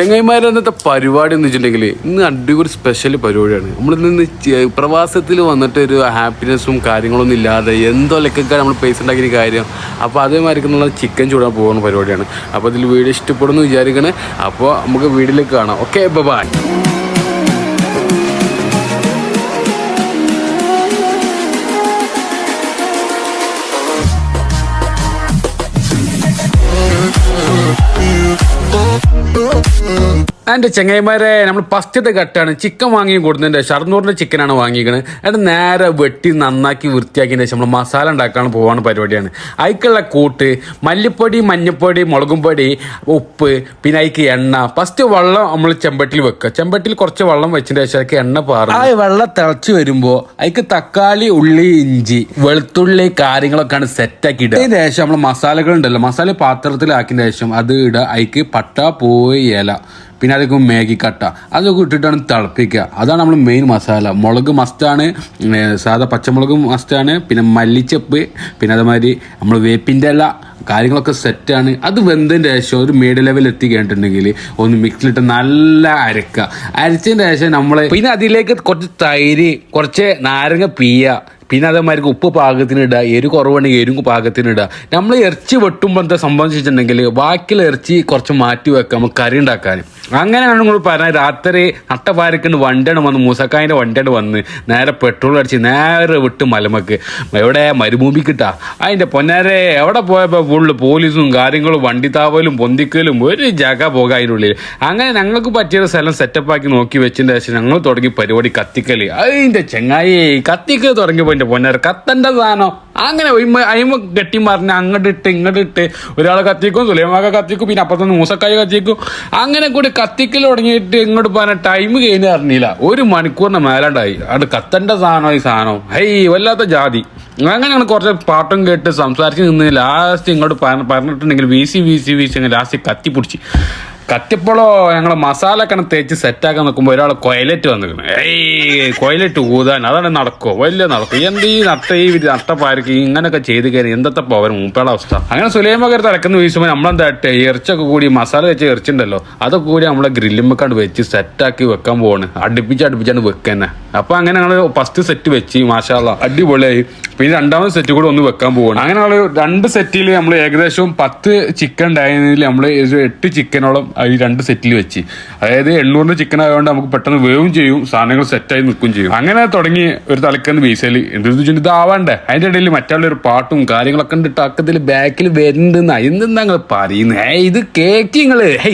ചെങ്ങൈമാരെ അന്നത്തെ പരിപാടി എന്ന് വെച്ചിട്ടുണ്ടെങ്കിൽ ഇന്ന് അടിപൊളി സ്പെഷ്യൽ പരിപാടിയാണ്. നമ്മൾ ഇന്ന് പ്രവാസത്തിൽ വന്നിട്ട് ഒരു ഹാപ്പിനെസ്സും കാര്യങ്ങളൊന്നും ഇല്ലാതെ എന്തോ ലക്കൊക്കെ നമ്മൾ പൈസ ഉണ്ടാക്കിയ കാര്യം. അപ്പോൾ അതേമാതിരി നമ്മൾ ചിക്കൻ ചൂടാൻ പോകുന്ന പരിപാടിയാണ്. അപ്പോൾ ഇതിൽ വീഡിയോ ഇഷ്ടപ്പെടുന്നു വിചാരിക്കണേ. അപ്പോൾ നമുക്ക് വീഡിയോയിലേക്ക് കാണാം. ഓക്കെ ബൈ എന്റെ ചെങ്ങൈമാരെ നമ്മൾ ഫസ്റ്റത്തെ കട്ടാണ് ചിക്കൻ വാങ്ങി കൊടുത്തതിന്റെ ഷർന്നൂറിന്റെ ചിക്കനാണ് വാങ്ങിയിരിക്കുന്നത് എന്നിട്ട് നേരെ വെട്ടി നന്നാക്കി വൃത്തിയാക്കിയതിന് ശേഷം നമ്മൾ മസാല ഉണ്ടാക്കാൻ പോവാണ് പരിപാടിയാണ്. അതിക്കുള്ള കൂട്ട് മല്ലിപ്പൊടി മഞ്ഞപ്പൊടി മുളകും പൊടി ഉപ്പ് പിന്നെ അതിക്ക് എണ്ണ. ഫസ്റ്റ് വെള്ളം നമ്മൾ ചെമ്പട്ടിൽ വെക്കുക. ചെമ്പട്ടിൽ കുറച്ച് വെള്ളം വെച്ചതിന് ശേഷം അതിക്ക് എണ്ണ പാറും ആ വെള്ളം തിളച്ച് വരുമ്പോൾ അതിക്ക് തക്കാളി ഉള്ളി ഇഞ്ചി വെളുത്തുള്ളി കാര്യങ്ങളൊക്കെയാണ് സെറ്റാക്കി ഇടുക. അതിന് ശേഷം നമ്മൾ മസാലകൾ ഉണ്ടല്ലോ മസാല പാത്രത്തിലാക്കിയതിന് ശേഷം അത് ഇടുക. അതിക്ക് പട്ട പോയി ഇല. പിന്നെ അതൊക്കെ മാഗി കട്ട. അതൊക്കെ ഇട്ടിട്ടാണ് തിളപ്പിക്കുക. അതാണ് നമ്മൾ മെയിൻ മസാല മുളക് മസ്റ്റാണ് സാധാ പച്ചമുളക് മസ്റ്റാണ് പിന്നെ മല്ലിച്ചപ്പ് പിന്നെ അതേമാതിരി നമ്മൾ വേപ്പിന്റെ ഇല കാര്യങ്ങളൊക്കെ സെറ്റാണ് അത് വെന്തതിന്റെ ശേഷം ഒരു മീഡിയം ലെവൽ എത്തി കഴിഞ്ഞിട്ടുണ്ടെങ്കിൽ ഒന്ന് മിക്സിലിട്ട് നല്ല അരക്കുക. അരച്ചതിന്റെ ശേഷം നമ്മൾ പിന്നെ അതിലേക്ക് കുറച്ച് തൈര് കുറച്ച് നാരങ്ങ പീയ പിന്നെ അതേമാതിരി ഉപ്പ് പാകത്തിന് ഇടുക എരു കുറവുണ്ടെങ്കിൽ പാകത്തിന് ഇടുക നമ്മൾ ഇറച്ചി വെട്ടുമ്പോൾ എന്താ സംഭവിച്ചിട്ടുണ്ടെങ്കിൽ ബാക്കിയുള്ള ഇറച്ചി കുറച്ച് മാറ്റി വെക്കാം നമുക്ക് കറി ഉണ്ടാക്കാൻ. അങ്ങനെയാണ് നിങ്ങൾ പറഞ്ഞത്. രാത്രി നട്ടപ്പാരക്കുണ്ട് വണ്ടിയാണ് വന്ന് മൂസക്കായന്റെ വണ്ടിയാണ് വന്ന് നേരെ പെട്രോൾ അടിച്ച് നേരെ വിട്ട് മലമക്ക്. എവിടെ? മരുഭൂമി കിട്ടാ അതിന്റെ പൊന്നാരെ എവിടെ പോയപ്പോൾ ഫുള്ള് പോലീസും കാര്യങ്ങളും വണ്ടി താവലും പൊന്തിക്കലും ഒരു ജഗ പോകുക അതിനുള്ളിൽ അങ്ങനെ ഞങ്ങൾക്ക് പറ്റിയ സ്ഥലം സെറ്റപ്പ് ആക്കി നോക്കി വെച്ചതിന്റെ ശേഷം ഞങ്ങൾ തുടങ്ങി പരിപാടി കത്തിക്കൽ. അതിന്റെ ചെങ്ങായി കത്തിക്കൽ തുടങ്ങിയപ്പോൾ എന്റെ പൊന്നർ കത്തന്റെ സാധനം? അങ്ങനെ അയിമ കെട്ടി മറിഞ്ഞ് അങ്ങോട്ട് ഇട്ട് ഇങ്ങോട്ട് ഇട്ട് ഒരാളെ കത്തിക്കും സുലൈമാക്ക കത്തിക്കും പിന്നെ അപ്പുറത്തുനിന്ന് മൂസക്കായി കത്തിക്കും. അങ്ങനെ കൂടി കത്തിക്കൽ തുടങ്ങിയിട്ട് ഇങ്ങോട്ട് പറഞ്ഞ ടൈം കഴിഞ്ഞ് അറിഞ്ഞില്ല. ഒരു മണിക്കൂറിന് മേലാണ്ടായി. അത് കത്തന്റെ സാധനം ഈ സാധനം? ഹൈ വല്ലാത്ത ജാതി. അങ്ങനെ ഞങ്ങൾ കുറച്ച് പാട്ടും കേട്ട് സംസാരിച്ച് നിന്ന് ലാസ്റ്റ് ഇങ്ങോട്ട് പറഞ്ഞ- പറഞ്ഞിട്ടുണ്ടെങ്കിൽ വീശി വീശി വീശി ലാസ്റ്റ് കത്തി പിടിച്ച് കത്തിപ്പോളോ ഞങ്ങൾ മസാല കണ തേച്ച് സെറ്റാക്കാൻ നോക്കുമ്പോൾ ഒരാൾ കൊയലറ്റ് വന്നിരിക്കുന്നു. ഏയ് കൊയലറ്റ് ഊതാൻ. അതാണ് നടക്കോ? വലിയ നടക്കും? എന്ത് ഈ നട്ട ഈ നട്ടപ്പാർക്ക് ഇങ്ങനെയൊക്കെ ചെയ്ത് കയറി എന്തത്തെ പോവൻ മൂപ്പയുടെ അവസ്ഥ. അങ്ങനെ സുലൈമകർ തിരക്കുന്ന വീശുമ്പോൾ നമ്മളെന്താട്ടെ ഇറച്ചൊക്കെ കൂടി മസാല വെച്ച് ഇറച്ചിണ്ടല്ലോ അതൊക്കെ കൂടി നമ്മളെ ഗ്രില്ലുമ്മക്കാണ്ട് വെച്ച് സെറ്റാക്കി വെക്കാൻ പോവാണ്. അടുപ്പിച്ച് അടുപ്പിച്ചാണ് വെക്കുന്നത് അപ്പൊ അങ്ങനെ ഞങ്ങൾ ഫസ്റ്റ് സെറ്റ് വെച്ച് മാഷാല്ല അടിപൊളിയായി. പിന്നെ രണ്ടാമത് സെറ്റ് കൂടെ ഒന്ന് വെക്കാൻ പോവാണ്. അങ്ങനെ രണ്ട് സെറ്റിൽ നമ്മൾ ഏകദേശം പത്ത് ചിക്കൻ ഉണ്ടായതിൽ നമ്മൾ എട്ട് ചിക്കനോളം ഈ രണ്ട് സെറ്റിൽ വെച്ച്. അതായത് എണ്ണൂറിന് ചിക്കൻ ആയതുകൊണ്ട് നമുക്ക് പെട്ടെന്ന് വേവും ചെയ്യും സാധനങ്ങൾ സെറ്റായി നിൽക്കുകയും ചെയ്യും. അങ്ങനെ തുടങ്ങി ഒരു തലക്കന്ന് വീസൽ എന്ത് വെച്ചിട്ട് ഇതാവണ്ടേ അതിന്റെ ഇടയിൽ മറ്റുള്ള ഒരു പാട്ടും കാര്യങ്ങളൊക്കെ ഉണ്ട് അക്കത്തിൽ ബാക്കിൽ വരുന്നുണ്ടെന്ന് എന്തെന്നാ നിങ്ങൾ പറയുന്നത് ഏ ഇത് കേക്ക്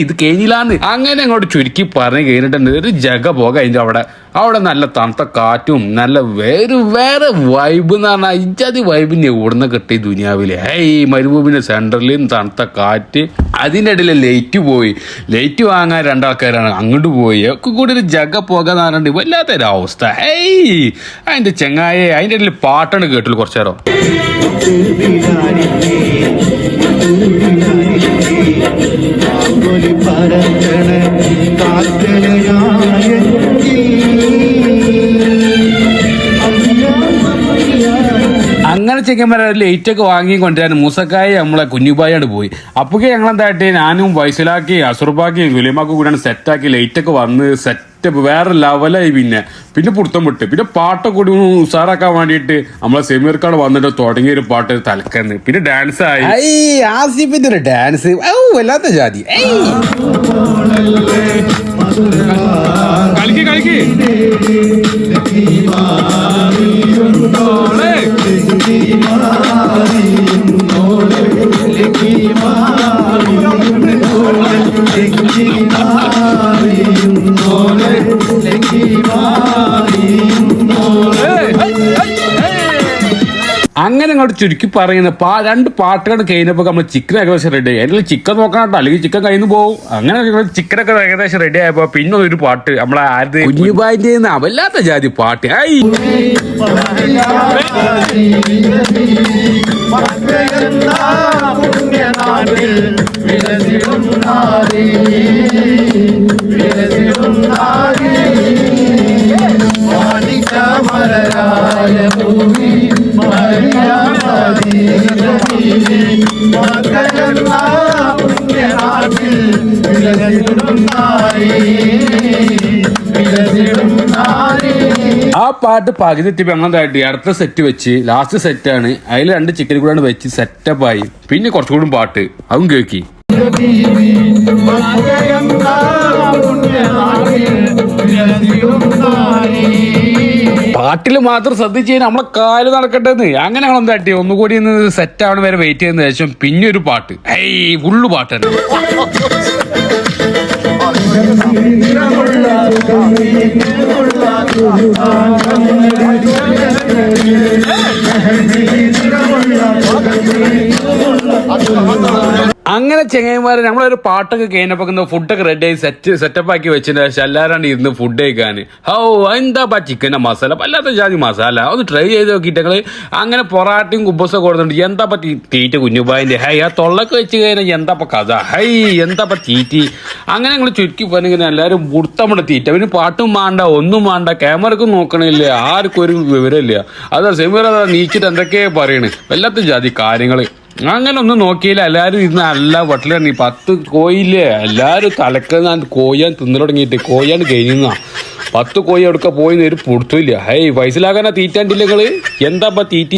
ഇത് കഴിഞ്ഞില്ലാന്ന് അങ്ങനെ അങ്ങോട്ട് ചുരുക്കി പറഞ്ഞ് കഴിഞ്ഞിട്ടുണ്ട്. ഒരു ജഗ പോക അതിന്റെ അവിടെ. അവിടെ നല്ല തണുത്ത കാറ്റും നല്ല വേറെ വേറെ വൈബ് എന്ന് പറഞ്ഞാൽ ഇജാതി വൈബിന് എവിടുന്ന കിട്ടി ദുനിയാവിൽ ഏയ് മരുഭൂമിന്റെ സെന്ററിൽ തണുത്ത കാറ്റ് അതിന്റെ ഇടയിൽ ലൈറ്റ് പോയി ലൈറ്റ് വാങ്ങാൻ രണ്ടാൾക്കാരാണ് അങ്ങോട്ട് പോയി ഒക്കെ കൂടി ഒരു ജഗ പോകാന്ന് പറഞ്ഞിട്ട് വല്ലാത്തൊരു അവസ്ഥ അതിന്റെ ചെങ്ങായ അതിന്റെ ഇടയിൽ പാട്ടാണ് കേട്ടുള്ളൂ കുറച്ചു നേരം പറഞ്ഞ ചെക്കന്മാരെ ലൈറ്റ് ഒക്കെ വാങ്ങി കൊണ്ടുവരാൻ മൂസക്കായ നമ്മളെ കുഞ്ഞുപായോട് പോയി. അപ്പൊക്കെ ഞങ്ങൾ എന്തായിട്ട് ഞാനും വയസ്സിലാക്കി അസുർബാക്കി സുലൈമാക്കും കൂടിയാണ് സെറ്റാക്കി ലൈറ്റ് ഒക്കെ വന്ന് സെറ്റ് വേറെ ലെവലായി പിന്നെ. പിന്നെ പുറത്തം വിട്ട്. പിന്നെ പാട്ടൊക്കെ കൂടി ഉഷാറാക്കാൻ വേണ്ടിയിട്ട് നമ്മളെ സെമീർക്കാട് വന്നിട്ട് തുടങ്ങിയ ഒരു പാട്ട് തലക്കന്ന്. പിന്നെ ഡാൻസ് ആയി. ആസിഫിന്റെ ഒരു ഡാൻസ് വല്ലാത്ത ജാതി. കളിക്ക് കളിക്ക്. അങ്ങനെ അങ്ങോട്ട് ചുരുക്കി പറയുന്ന പാ രണ്ട് പാട്ടുകൾ കഴിഞ്ഞപ്പോൾ നമ്മൾ ചിക്കൻ ഏകദേശം റെഡി ആയി. അതിൽ ചിക്കൻ നോക്കണം കേട്ടോ. അല്ലെങ്കിൽ ചിക്കൻ കഴിഞ്ഞു പോകും അങ്ങനെ ചിക്കനൊക്കെ ഏകദേശം റെഡി ആയപ്പോ പിന്നെ ഒരു പാട്ട്. നമ്മളെ ആര് കുഞ്ഞുപാന്റെ അവല്ലാത്ത ജാതി പാട്ട്. ഐ. ആ പാട്ട് പകുതി എത്തിയപ്പോൾ ഞങ്ങളതായിട്ട് അടുത്ത സെറ്റ് വെച്ച് ലാസ്റ്റ് സെറ്റാണ് അതിൽ രണ്ട് ചിക്കൻ കൂടാണ് വെച്ച് സെറ്റപ്പായി പിന്നെ കുറച്ചുകൂടും പാട്ട്. അതും കേൾക്കി പാട്ടിൽ മാത്രം ശ്രദ്ധിച്ച് കഴിഞ്ഞാൽ നമ്മളെ കാൽ നടക്കട്ടെ എന്ന് അങ്ങനെ ഞങ്ങൾ എന്താട്ടി ഒന്നുകൂടി ഒന്ന് സെറ്റ് ആവണ വരെ വെയിറ്റ് ചെയ്യുന്ന ശേഷം പിന്നെ ഒരു പാട്ട്. ഏയ് ഫുള്ള് പാട്ട് തന്നെ. അങ്ങനെ ചെങ്ങന്മാരെ നമ്മളൊരു പാട്ടൊക്കെ കഴിഞ്ഞപ്പോൾ ഫുഡൊക്കെ റെഡി ആയി സെറ്റ് സെറ്റപ്പ് ആക്കി വെച്ചതിന് ശേഷം എല്ലാവരും ഇരുന്ന് ഫുഡ് കഴിക്കാൻ ഹോ എന്താ ചിക്കന്റെ മസാല വല്ലാത്ത ജാതി മസാല ഒന്ന് ട്രൈ ചെയ്ത് നോക്കിയിട്ടങ്ങൾ അങ്ങനെ പൊറാട്ടയും കുബസൊക്കെ കൊടുത്തിട്ടുണ്ട് പറ്റി തീറ്റ കുഞ്ഞുബായിന്റെ ഹൈ ആ തൊള്ളക്ക് വെച്ച് കഴിഞ്ഞാൽ എന്താ കഥ? ഹൈ എന്താ തീറ്റി? അങ്ങനെ ഞങ്ങൾ ചുരുക്കി പറഞ്ഞിങ്ങനെ എല്ലാവരും മുടുത്തമ്മടെ തീറ്റ. പിന്നെ പാട്ടും വേണ്ട ഒന്നും വേണ്ട ക്യാമറക്കും നോക്കണില്ല ആർക്കും ഒരു വിവരമില്ല. അതാ സെമിറ നീച്ചിട്ട് എന്തൊക്കെയാണ് പറയണേ. വല്ലാത്ത ജാതി കാര്യങ്ങൾ. അങ്ങനെ ഒന്നും നോക്കിയില്ല. എല്ലാവരും ഇരുന്ന് നല്ല വട്ടിലാണ് ഈ പത്ത് കോയില്ലേ? എല്ലാവരും തലക്കുന്ന കോയാൻ തിന്നു തുടങ്ങിയിട്ട്. കോയാൻ കഴിഞ്ഞ പത്ത് കോയി എടുക്ക പോയി ഒരു പൊടുത്തില്ല ഹേയ് വയസ്സിലാകാനാ തീറ്റാണ്ടില്ല നിങ്ങൾ? എന്താ തീറ്റി?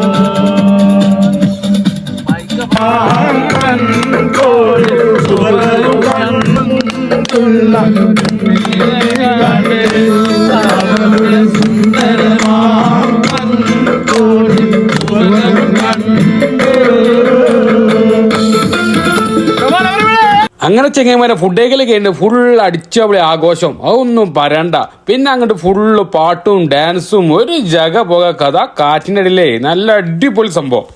അങ്ങനെ ചെങ്ങന്മാരെ ഫുഡ് കഴിഞ്ഞിട്ട് ഫുൾ അടിച്ചവിടെ ആഘോഷം. അതൊന്നും പറയണ്ട. പിന്നെ അങ്ങോട്ട് ഫുള്ള് പാട്ടും ഡാൻസും ഒരു ജഗ പോക കഥ കാറ്റിന്റെ ഇടയിലേ. നല്ല അടിപൊളി സംഭവം.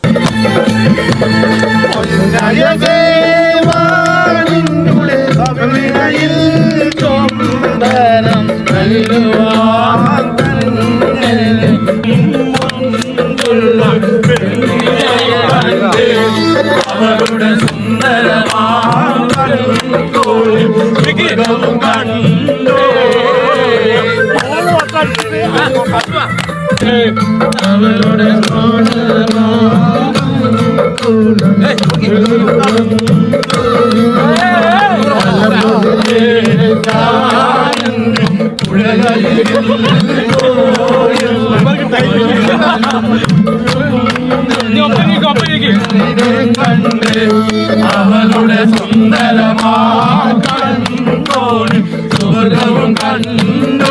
അവളുടെ സുന്ദരമാ കണ്ണോട് സുവർഗവും കണ്ടു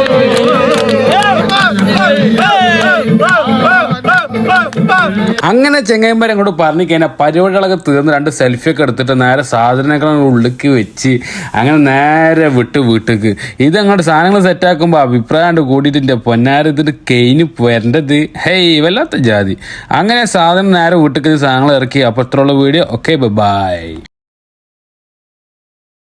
അങ്ങനെ ചെങ്ങയമ്പരം അങ്ങോട്ട് പറഞ്ഞു കഴിഞ്ഞാൽ പരിപാടികളൊക്കെ തീർന്ന് രണ്ട് സെൽഫിയൊക്കെ എടുത്തിട്ട് നേരെ സാധനങ്ങളെ ഉള്ളിക്ക് വെച്ച് അങ്ങനെ നേരെ വിട്ട് വീട്ടിക്ക് ഇത് അങ്ങോട്ട് സാധനങ്ങൾ സെറ്റാക്കുമ്പോൾ അഭിപ്രായം കൂടിയിട്ട് എന്റെ പൊന്നാര ഇതിട്ട് കെയിന് വരേണ്ടത്. ഹേയ് വല്ലാത്ത ജാതി. അങ്ങനെ സാധനം നേരെ വീട്ടിക്ക് സാധനങ്ങൾ ഇറക്കി. അപ്പോൾ ഇത്രയുള്ള വീഡിയോ. Okay bye